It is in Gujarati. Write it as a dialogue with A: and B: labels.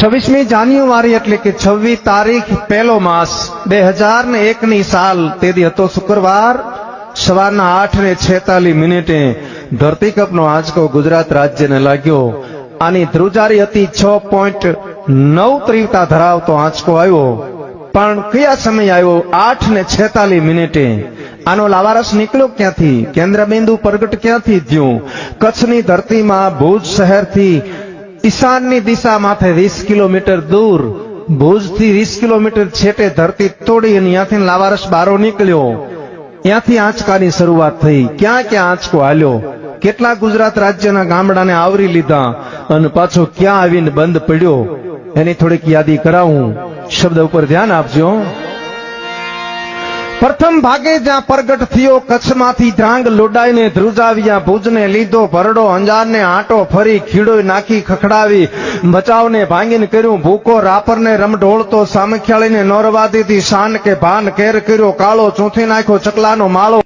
A: છવ્વીસમી જાન્યુઆરી એટલે કે છવ્વીસ તારીખ પહેલો માસ બે હજાર ને એક ની સાલ તેથી હતો શુક્રવાર સવારના આઠ ને છેતાલીસ મિનિટે ધરતીકપનો આંચકો ગુજરાત રાજ્યને લાગ્યો. આની ધ્રુજારી હતી છ પોઈન્ટ નવ તીવ્રતા ધરાવતો આંચકો આવ્યો. પણ કયા સમય આવ્યો? આઠ ને છેતાલીસ મિનિટે. આનો લાવારસ નીકળ્યો ક્યાંથી? કેન્દ્ર બિંદુ પ્રગટ ક્યાંથી થયું? કચ્છની ધરતીમાં ભુજ શહેરથી ઈશાનની દિશા વીસ કિલોમીટર દૂર. ભુજથી વીસ કિલોમીટર છેટે ધરતી તોડી અને ત્યાંથી લાવારસ બારો નીકળ્યો. ત્યાંથી આંચકાની શરૂઆત થઈ. ક્યાં ક્યાં આંચકો હાલ્યો? કેટલા ગુજરાત રાજ્યના ગામડાને આવરી લીધા? અને પાછો ક્યાં આવીને બંધ પડ્યો? એની થોડીક યાદી કરાવું. શબ્દ ઉપર ધ્યાન આપજો. પ્રથમ ભાગે જ્યાં પ્રગટ થયો કચ્છમાંથી ધ્રાંગ લોડાઈને ધ્રુજાવ્યા ભુજને લીધો ભરડો અંજારને આંટો ફરી ખીડો નાખી ખખડાવી. બચાવને ભાંગીને કર્યું ભૂકો, રાપરને રમઢોળતો સામખ્યાળીને નોરવાદીથી શાન કે ભાન કેર કર્યો, કાળો ચોથી નાખ્યો ચકલાનો માળો